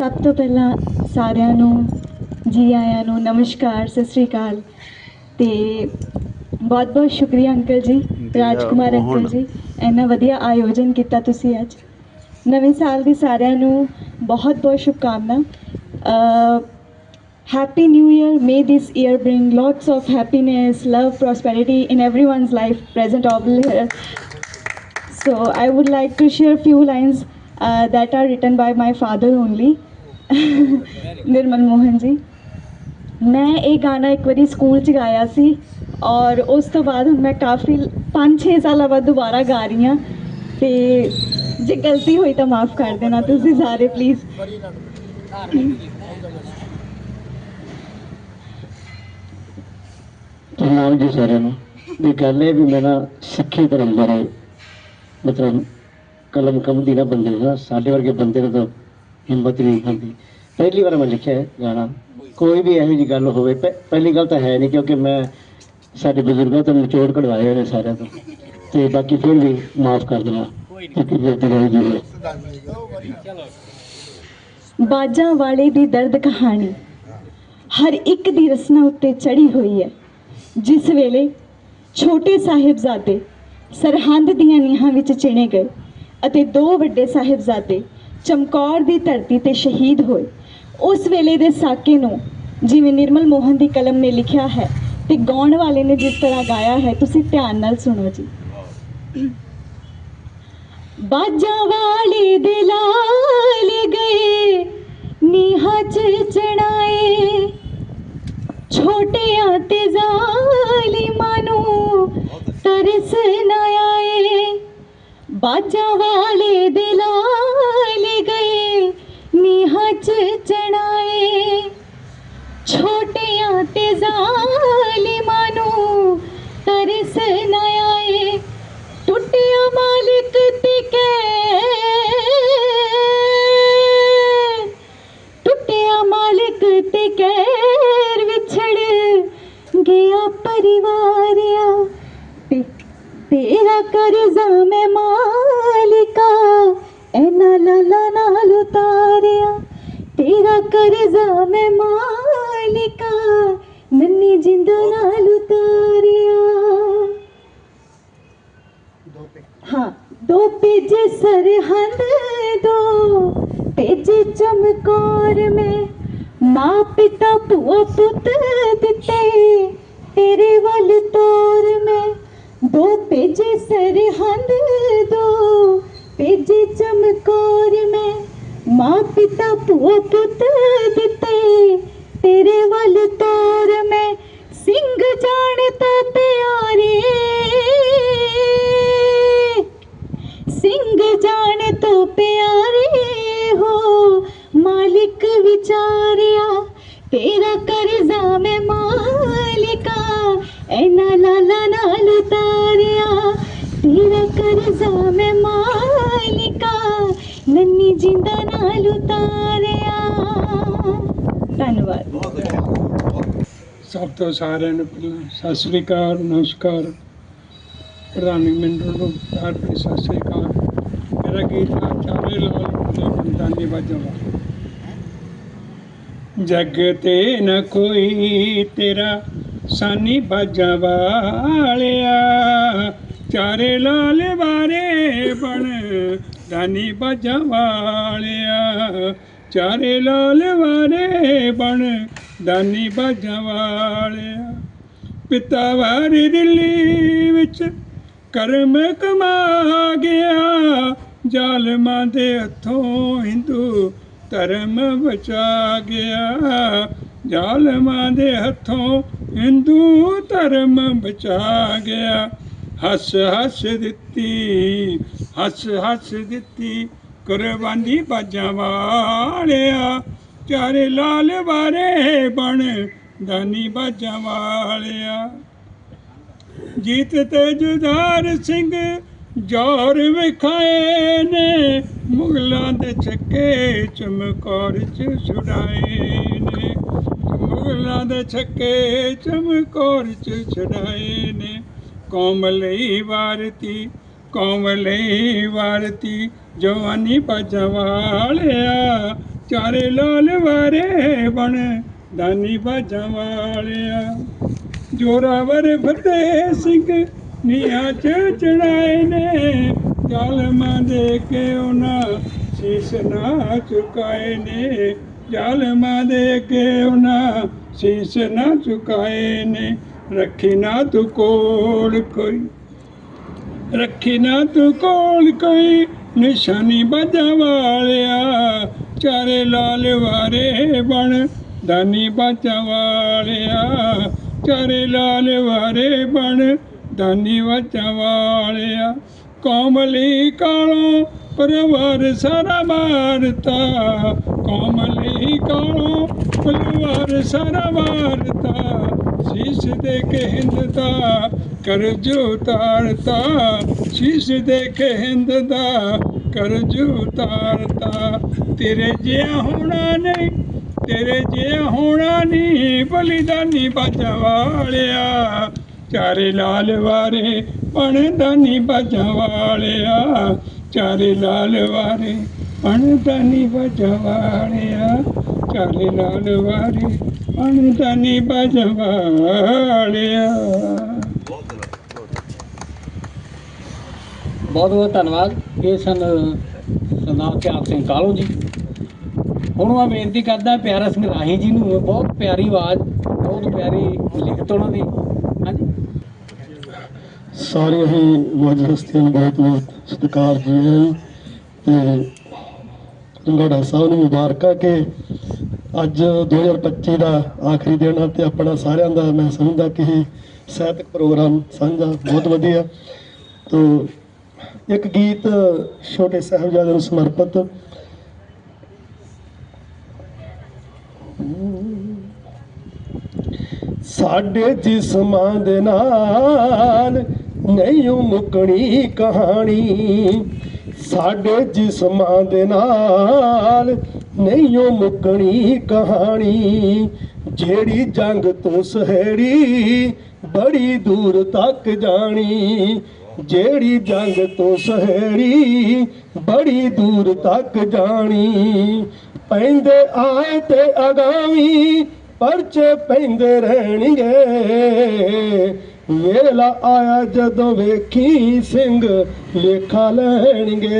ਸਭ ਤੋਂ ਪਹਿਲਾਂ ਸਾਰਿਆਂ ਨੂੰ ਜੀ ਆਇਆਂ ਨੂੰ ਨਮਸਕਾਰ ਸਤਿ ਸ੍ਰੀ ਅਕਾਲ ਤੇ ਬਹੁਤ ਬਹੁਤ ਸ਼ੁਕਰੀਆ ਅੰਕਲ ਜੀ ਰਾਜਕੁਮਾਰ ਅੰਕਲ। ਜੀ ਇੰਨਾ ਵਧੀਆ ਆਯੋਜਨ ਕੀਤਾ ਤੁਸੀਂ ਅੱਜ ਨਵੇਂ ਸਾਲ ਦੀ ਸਾਰਿਆਂ ਨੂੰ ਬਹੁਤ ਬਹੁਤ ਸ਼ੁਭਕਾਮਨਾ happy new year may this year bring lots of happiness love prosperity in present all here So I would like to share few lines uh, that are written by my father only. Nirmal Mohan ji ਮੈਂ ਇਹ ਗਾਣਾ ਇੱਕ ਵਾਰੀ school 'ਚ ਗਾਇਆ ਸੀ ਔਰ ਉਸ ਤੋਂ ਬਾਅਦ ਹੁਣ ਮੈਂ ਕਾਫੀ 5-6 ਸਾਲਾਂ ਬਾਅਦ ਦੁਬਾਰਾ ਗਾ ਰਹੀ ਹਾਂ ਤੇ ਜੇ ਗਲਤੀ ਹੋਈ ਤਾਂ ਮਾਫ ਕਰ ਦੇਣਾ ਤੁਸੀਂ ਸਾਰੇ ਪਲੀਜ਼ ਨਾਮ ਜੀ ਸਾਰਿਆਂ ਨੂੰ ਵੀ ਗੱਲ ਇਹ ਵੀ ਮੈਂ ਨਾ ਸਿੱਖੀ ਧਰਮ ਬਾਰੇ ਮਤਲਬ ਕਲਮ ਕਮ ਦੀ ਨਾ ਬੰਦੇ ਦਾ ਸਾਡੇ ਵਰਗੇ ਬੰਦੇ ਨੂੰ ਤਾਂ ਹਿੰਮਤ ਨਹੀਂ ਹੁੰਦੀ। ਪਹਿਲੀ ਵਾਰ ਮੈਂ ਲਿਖਿਆ ਹੈ ਗਾਣਾ। ਕੋਈ ਵੀ ਇਹੋ ਜਿਹੀ ਗੱਲ ਹੋਵੇ ਪਹਿ- ਪਹਿਲੀ ਗੱਲ ਤਾਂ ਹੈ ਨਹੀਂ ਕਿਉਂਕਿ ਮੈਂ ਸਾਡੇ ਬਜ਼ੁਰਗਾਂ ਤੋਂ ਨਿਚੋੜ ਕਢਵਾਏ ਹੋਏ ਨੇ ਸਾਰਿਆਂ ਤੋਂ। ਤੇ ਬਾਕੀ ਫਿਰ ਵੀ ਮਾਫ ਕਰ ਦੇਣਾ। ਕਿਉਂਕਿ ਗਲਤੀ ਰਹੀ ਜੀ ਬਾਜਾਂ ਵਾਲੇ ਦੀ ਦਰਦ ਕਹਾਣੀ। ਹਰ ਇੱਕ ਦੀ ਰਸਨਾ ਉੱਤੇ ਚੜੀ ਹੋਈ ਹੈ। ਜਿਸ ਵੇਲੇ ਛੋਟੇ ਸਾਹਿਬਜ਼ਾਦੇ ਸਰਹੰਦ ਦੀਆਂ ਨੀਹਾਂ ਵਿੱਚ ਚਿਣੇ ਗਏ ਅਤੇ ਦੋ ਵੱਡੇ ਸਾਹਿਬਜ਼ਾਦੇ ਚਮਕੌਰ ਦੀ ਧਰਤੀ ਤੇ ਸ਼ਹੀਦ ਹੋਏ। ਉਸ ਵੇਲੇ ਦੇ ਸਾਕੇ ਨੂੰ ਜਿਵੇਂ ਨਿਰਮਲ ਮੋਹਨ ਦੀ ਕਲਮ ਨੇ ਲਿਖਿਆ ਹੈ ਤੇ ਗਾਉਣ ਵਾਲੇ ਨੇ ਜਿਸ ਤਰ੍ਹਾਂ ਗਾਇਆ ਹੈ, ਤੁਸੀਂ ਧਿਆਨ ਨਾਲ ਸੁਣੋ ਜੀ। ਬਾਜਾਂ ਵਾਲੇ ਦੇ ਗਏ, ਨੀਹਾਂ ਚ ਚੜਾਏ ਛੋਟਿਆਂ ਤੇ ਜ਼ਾਲਿਮਾਂ ਨੂੰ ਤਰਸ ਨਾ ਆਏ। ਬਾਜਾਂ ਵਾਲੇ ਦੇ ਨੀਹਾਂ ਚ ਤੇਰਾ ਕਰਜ਼ਾ ਮੈਂ ਮਾਲਿਕਾ ਨੰਨੀ ਜਿੰਦ ਨਾਲ ਉਤਾਰਿਆ ਹਾਂ ਦੋ ਪੇਜੇ ਸਰਹੰਦ ਦੋ ਪੇਜੇ ਚਮਕੌਰ ਮੈਂ ਮਾਂ ਪਿਤਾ ਭੂਆ ਪੁੱਤ ਦਿੱਤੇ ਤੇਰੇ ਵੱਲ ਤੋਰ ਮੈਂ ਦੋ ਪੇਜੇ ਸਰਹੰਦ ਦੋ ਪੇਜੇ ਚਮਕੌਰ ਮੈਂ ਮਾਂ ਪਿਤਾ ਭੂਆ ਪੁੱਤ ਦਿੱਤੇ ਤੇਰੇ ਵੱਲ ਤੋਰ ਮੈਂ ਸਿੰਘ ਜਾਣ ਤੋਂ ਪਿਆਰੇ ਸਿੰਘ ਜਾਣ ਤੋਂ ਪਿਆਰੇ ਹੋ ਮਾਲਿਕ ਵਿਚਾਰਿਆ ਤੇਰਾ ਕਰਜ਼ਾ ਮੈਂ ਮਾਲਿਕਾ ਐਨਾ ਲਾਲਾ ਨਾਲ ਉਤਾਰਿਆ ਤੇਰਾ ਕਰਜ਼ਾ ਮੈਂ ਮਾਲਿਕਾ ਨੰਨੀ ਜਿੰਦਾ ਨਾਲ ਉਤਾਰਿਆ। ਧੰਨਵਾਦ। ਸਭ ਤੋਂ ਸਾਰਿਆਂ ਨੂੰ ਪਹਿਲਾਂ ਸਤਿ ਸ੍ਰੀ ਅਕਾਲ, ਨਮਸਕਾਰ। ਪ੍ਰਧਾਨੀ ਮੰਡਲ ਨੂੰ ਪਿਆਰ ਭਰੀ ਸਤਿ ਸ੍ਰੀ ਅਕਾਲ। ਮੇਰਾ ਗੀਤ ਆ, ਚਾਰੇ ਲਾਲ ਦੇ ਬੰਦਾਨੀ ਵਜਵਾ ਜਗ ਤੇ ਨ ਕੋਈ ਤੇਰਾ ਸਾਨੀ ਬਾਜਾ ਵਾਲਿਆ। ਚਾਰੇ ਲਾਲ ਵਾਰੇ ਬਣ ਦਾਨੀ ਬਾਜਾਂ ਵਾਲਿਆ, ਚਾਰੇ ਲਾਲ ਵਾਰੇ ਬਣ ਦਾਨੀ ਬਾਜਾਂ ਵਾਲਿਆ। ਪਿਤਾ ਵਾਰੀ ਦਿੱਲੀ ਵਿੱਚ ਕਰਮ ਕਮਾ ਗਿਆ, ਜ਼ਾਲਮਾਂ ਦੇ ਹੱਥੋਂ ਹਿੰਦੂ ਧਰਮ ਬਚਾ ਗਿਆ। ਜ਼ਾਲਮਾਂ ਦੇ ਹੱਥੋਂ ਹਿੰਦੂ ਧਰਮ ਬਚਾ ਗਿਆ। ਹੱਸ ਹੱਸ ਦਿੱਤੀ, ਹੱਸ ਹੱਸ ਦਿੱਤੀ, ਕੁਰਬਾਨੀ ਬਾਜਾਂ ਵਾਲਿਆ। ਚਾਰੇ ਲਾਲ ਵਾਰੇ ਬਣ, ਦਾਨੀ ਬਾਜਾਂ ਵਾਲਿਆ। ਜੀਤ ਤੇ ਜੁਦਾਰ ਸਿੰਘ ਜੋਰ ਵਿਖਾਏ ਨੇ, ਮੁਗਲਾਂ ਦੇ ਛੱਕੇ ਚਮਕੌਰ ਚ ਛੁਡਾਏ ਨੇ। ਮੁਗਲਾਂ ਦੇ ਛੱਕੇ ਚਮਕੌਰ ਚ ਛੁਡਾਏ ਨੇ। ਕੌਮ ਲਈ ਵਾਰਤੀ ਕੌਮ ਲਈ ਵਾਰਤੀ ਜਵਾਨੀ ਬਾਜਾਂ ਵਾਲਿਆ, ਚਾਰੇ ਲਾਲ ਵਾਰੇ ਬਣ, ਦਾਨੀ ਬਾਜਾਂ ਵਾਲਿਆ। ਜੋਰਾਵਰ ਫਤਿਹ ਸਿੰਘ ਨੀਆਂ ਚ ਚੜਾਏ ਨੇ, ਜ਼ਾਲਮਾਂ ਦੇ ਕੇ ਉਹਨਾਂ ਸੀਸ ਨਾ ਚੁਕਾਏ ਨੇ, ਜ਼ਾਲਮਾਂ ਦੇ ਕੇ ਉਹਨਾਂ ਸੀਸ ਨਾ ਚੁਕਾਏ ਨੇ, ਰੱਖੀ ਨਾ ਤੂੰ ਕੋਲ ਕੋਈ। ਰੱਖੀ ਨਾ ਤੂੰ ਕੋਲ ਕੋਈ, ਨਿਸ਼ਾਨੀ ਬਾਜਾ ਵਾਲਿਆ, ਚਾਰੇ ਲਾਲ ਵਾਰੇ ਬਣ। ਦਾਨੀ ਬਾਜਾ ਵਾਲਿਆ, ਚਾਰੇ ਲਾਲ ਵਾਰੇ ਬਣ। ਦਾਨੀ ਬਾਜਾ ਵਾਲਿਆ, ਕੋਮਲੀ ਕਾਲੋਂ ਪਰਵਾਰ ਸਾਰਾ ਮਾਰਤਾ। ਕੋਮਲੀ ਕਾਲੋਂ ਪਰਵਾਰ ਸਾਰਾ ਵਾਰਤਾ, ਸ਼ੀਸ਼ ਦੇ ਕੇ ਹਿੰਦ ਦਾ ਕਰਜੋ ਉਤਾਰਤਾ। ਸ਼ੀਸ਼ ਦੇ ਕੇ ਹਿੰਦ ਦਾ ਕਰਜੋ ਉਤਾਰਤਾ। ਤੇਰੇ ਜਿਹਾ ਹੋਣਾ ਨਹੀਂ, ਤੇਰੇ ਜਿਹਾ ਹੋਣਾ ਨਹੀਂ, ਬਲੀਦਾਨੀ ਬਾਜਾ ਵਾਲਿਆ। ਚਾਰੇ ਲਾਲ ਵਾਰੇ ਪਣਦਾਨੀ ਬਾਜਾ ਵਾਲਿਆ। ਚਾਰੇ ਲਾਲ ਵਾਰੇ ਪਣਦਾਨੀ ਬਾਜਾ ਵਾਲਿਆ। ਚਾਰੇ ਲਾਲ ਵਾਰੇ ਪਣਦਾਨੀ ਬਾਜਾ ਵਾਲਿਆ ਬਹੁਤ ਬਹੁਤ ਧੰਨਵਾਦ। ਇਹ ਸਨ ਸਰਦਾਰ ਧਿਆਨ ਸਿੰਘ ਕਾਲੂ ਜੀ। ਹੁਣ ਮੈਂ ਬੇਨਤੀ ਕਰਦਾ ਪਿਆਰਾ ਸਿੰਘ ਰਾਹੀ ਜੀ ਨੂੰ ਬਹੁਤ ਪਿਆਰੀ ਆਵਾਜ਼ ਬਹੁਤ ਪਿਆਰੀ ਲਿਖਤ ਉਹਨਾਂ ਦੀ। ਹਾਂਜੀ। ਸਾਰੀਆਂ ਹੀ ਮੌਜੂਦ ਹਸਤੀਆਂ ਨੂੰ ਬਹੁਤ ਬਹੁਤ ਸਤਿਕਾਰ ਜੀ ਤੇ ਰੰਗੜਾ ਸਾਹਿਬ ਨੂੰ ਮੁਬਾਰਕਾਂ ਕਿ ਅੱਜ 2025 ਦਾ ਆਖਰੀ ਦਿਨ ਹੈ ਤੇ ਆਪਣਾ ਸਾਰਿਆਂ ਦਾ ਮੈਂ ਸਮਝਦਾ ਕਿ ਸਾਹਿਤਕ ਪ੍ਰੋਗਰਾਮ ਸਾਂਝਾ ਬਹੁਤ ਵਧੀਆ। ਤੋ ਇੱਕ ਗੀਤ ਛੋਟੇ ਸਾਹਿਬਜ਼ਾਦੇ ਨੂੰ ਸਮਰਪਿਤ। ਸਾਡੇ ਜਿਸਮਾਂ ਦੇ ਨਾਲ ਨਹੀਂ ਓ ਮੁਕਣੀ ਕਹਾਣੀ। ਸਾਡੇ ਜਿਸਮਾਂ ਦੇ ਨਾਲ ਨਹੀਂ ਓ ਮੁਕਣੀ ਕਹਾਣੀ। ਜਿਹੜੀ ਜੰਗ ਤੋਂ ਸਹਿੜੀ, ਬੜੀ ਦੂਰ ਤੱਕ ਜਾਣੀ। ਜਿਹੜੀ ਜੰਗ ਤੋਂ ਸਹਿੜੀ, ਬੜੀ ਦੂਰ ਤੱਕ ਜਾਣੀ। ਪੈਂਦੇ ਆਏ ਤੇ ਅਗਾਵੀ ਪਰਚੇ ਪੈਂਦੇ ਰਹਿਣਗੇ। ਵੇਲਾ ਆਇਆ ਜਦੋਂ ਵੇਖੀ ਸਿੰਘ ਲੇਖਾ ਲੈਣਗੇ।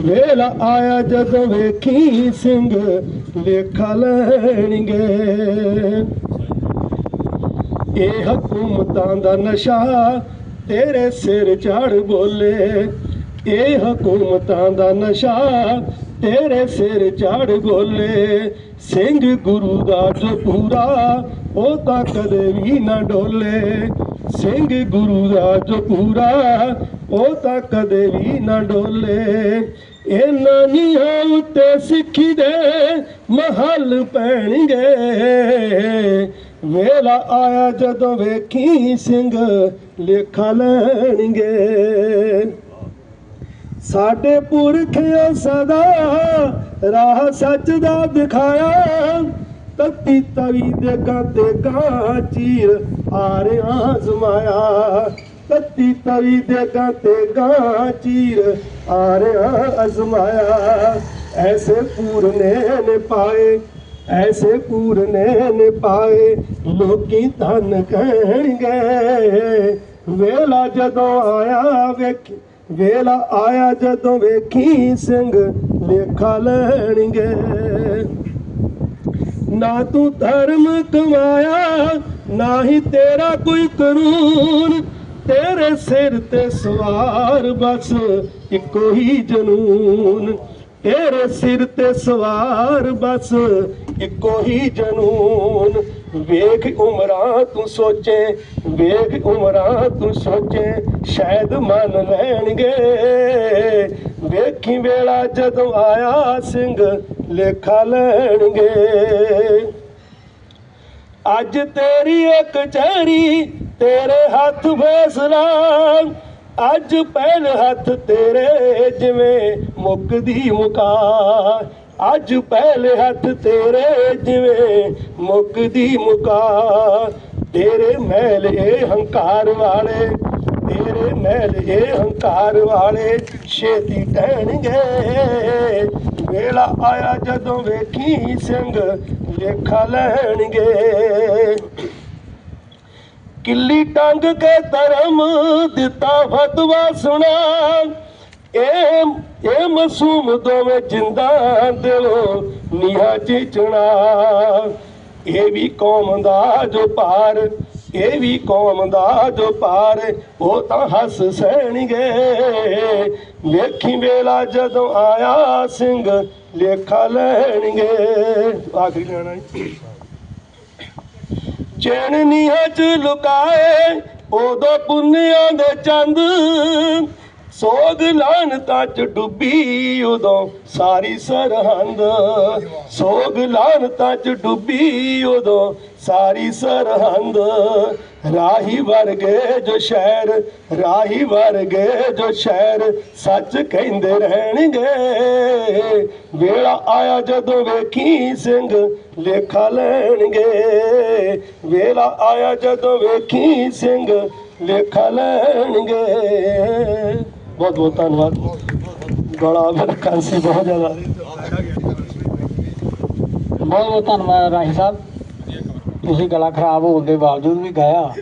ਵੇਲਾ ਆਇਆ ਜਦੋਂ ਵੇਖੀ ਸਿੰਘ ਵੇਖ ਲੈਣਗੇ। ਇਹ ਹਕੂਮਤਾਂ ਦਾ ਨਸ਼ਾ, ਤੇਰੇ ਸਿਰ ਚੜ ਬੋਲੇ। ਇਹ ਹਕੂਮਤਾਂ ਦਾ ਨਸ਼ਾ, ਤੇਰੇ ਸਿਰ ਚੜ ਬੋਲੇ। ਸਿੰਘ ਗੁਰੂ ਦਾ ਜੋ ਪੂਰਾ ਉਹ ਤਾਂ ਕਦੇ ਵੀ ਨਾ ਡੋਲੇ। ਸਿੰਘ ਗੁਰੂ ਦਾ ਜੋ ਪੂਰਾ ਉਹ ਤਾਂ ਕਦੇ ਵੀ ਨਾ ਡੋਲੇ। ਇਹਨਾਂ ਨੀਹਾਂ ਉੱਤੇ ਸਿੱਖੀ ਦੇ ਮਹੱਲ ਪੈਣਗੇ। ਵੇਲਾ ਆਇਆ ਜਦੋਂ ਵੇਖੀ ਸਿੰਘ ਲੇਖਾ ਲੈਣਗੇ। ਸਾਡੇ ਪੁਰਖਿਆ ਸਦਾ ਰਾਹ ਸੱਚ ਦਾ ਦਿਖਾਇਆ। ਤਤੀ ਤਵੀ ਦੇ ਗਾਤੇ ਕਾਂ ਚੀਰ ਆਰਿਆਂ ਜ਼ਮਾਇਆ ਤਤੀ ਤਵੀ ਦੇ ਗਾਤੇ ਗਾਂ ਚੀਰ ਆਰਿਆਂ ਅਜ਼ਮਾਇਆ। ਐਸੇ ਪੂਰਨੇ ਨੇ ਪਾਏ ਐਸੇ ਪੂਰਨੇ ਨੇ ਪਾਏ ਲੋਕੀ ਧਨ ਕਹਿਣਗੇ। ਵੇਲਾ ਜਦੋਂ ਆਇਆ ਵੇਖੀ, ਵੇਲਾ ਆਇਆ ਜਦੋਂ ਵੇਖੀ ਸਿੰਘ ਲੇਖਾ ਲੈਣਗੇ। ਨਾ ਤੂੰ ਧਰਮ ਕਮਾਇਆ, ਨਾ ਹੀ ਤੇਰਾ ਕੋਈ ਕਾਨੂੰਨ। ਤੇਰੇ ਸਿਰ ਤੇ ਸਵਾਰ ਬਸ ਇੱਕੋ ਹੀ ਜਨੂਨ। ਤੇਰੇ ਸਿਰ ਤੇ ਸਵਾਰ ਬਸ ਇੱਕੋ ਹੀ ਜਨੂਨ। ਵੇਖ ਉਮਰਾਂ ਤੂੰ ਸੋਚੇ, ਵੇਖ ਉਮਰਾਂ ਤੂੰ ਸੋਚੇ, ਸ਼ਾਇਦ ਮੰਨ ਲੈਣਗੇ। ਵੇਖੀ ਵੇਲਾ ਜਦੋਂ ਆਇਆ ਸਿੰਘ, ਲੇਖਾ ਲੈਣਗੇ। ਅੱਜ ਤੇਰੀ ਇੱਕ ਚਹਿਰੀ ਤੇਰੇ ਹੱਥ ਫੈਸਲਾ, ਅੱਜ ਪਹਿਲ ਹੱਥ ਤੇਰੇ ਜਿਵੇਂ ਮੁੱਕਦੀ ਮੁਕਾ ਅੱਜ ਪਹਿਲ ਹੱਥ ਤੇਰੇ ਜਿਵੇਂ ਮੁੱਕਦੀ ਮੁਕਾ ਤੇਰੇ ਮਹਿਲ ਇਹ ਹੰਕਾਰ ਵਾਲੇ, ਤੇਰੇ ਮਹਿਲ ਇਹ ਹੰਕਾਰ ਵਾਲੇ, ਛੇਤੀ ਟਹਿਣਗੇ ਵੇਲਾ ਆਇਆ ਜਦੋਂ ਵੇਖੀ ਸਿੰਘ ਲੇਖਾ ਲੈਣਗੇ। ਕਿੱਲੀ ਟੰਗ ਕੇ ਧਰਮ ਦਿੱਤਾ ਫਤਵਾ ਸੁਣਾ। ਇਹ ਇਹ ਮਾਸੂਮ ਦੋਵੇਂ ਜਿੰਦਾ ਦਿਲੋਂ ਨੀਹਾਂ ਚਿਚਣਾ ਇਹ ਵੀ ਕੌਮ ਦਾ ਜੋ ਪਾਰ ਇਹ ਵੀ ਕੌਮ ਦਾ ਜੋ ਪਾਰ ਉਹ ਤਾਂ ਹੱਸ ਸਹਿਣਗੇ। ਵੇਖੀ ਵੇਲਾ ਜਦੋਂ ਆਇਆ ਸਿੰਘ, ਲੇਖਾ ਲੈਣਗੇ। ਆਖਰੀ ਗਾਣਾ ਜੀ। ਚੈਨ ਨੀਹਾਂ ਚ ਲੁਕਾਏ ਉਦੋਂ ਪੁੰਨਿਆਂ ਦੇ ਚੰਦ ਸੋਗ ਲਾਨਤਾਂ ਚ ਡੁੱਬੀ ਉਦੋਂ ਸਾਰੀ ਸਰਹੰਦ। ਸੋਗ ਲਾਨਤਾਂ ਚ ਡੁੱਬੀ ਉਦੋਂ ਸਾਰੀ ਸਰਹੰਦ। ਰਾਹੀ ਵਰਗੇ ਜੋ ਸ਼ਹਿਰ, ਰਾਹੀ ਵਰਗੇ ਜੋ ਸ਼ਹਿਰ ਸੱਚ ਕਹਿੰਦੇ ਰਹਿਣਗੇ। ਵੇਲਾ ਆਇਆ ਜਦੋਂ ਵੇਖੀ ਸਿੰਘ ਲੇਖਾ ਲੈਣਗੇ। ਵੇਲਾ ਆਇਆ ਜਦੋਂ ਵੇਖੀ ਸਿੰਘ ਲੇਖਾ ਲੈਣਗੇ। ਬਹੁਤ ਬਹੁਤ ਧੰਨਵਾਦ। ਗਲਾ ਕਾਂਸੀ ਬਹੁਤ ਜ਼ਿਆਦਾ। ਬਹੁਤ ਬਹੁਤ ਧੰਨਵਾਦ ਰਾਹੀ ਸਾਹਿਬ। ਤੁਸੀਂ ਗਲਾ ਖਰਾਬ ਹੋਣ ਦੇ ਬਾਵਜੂਦ ਵੀ ਗਾਇਆ।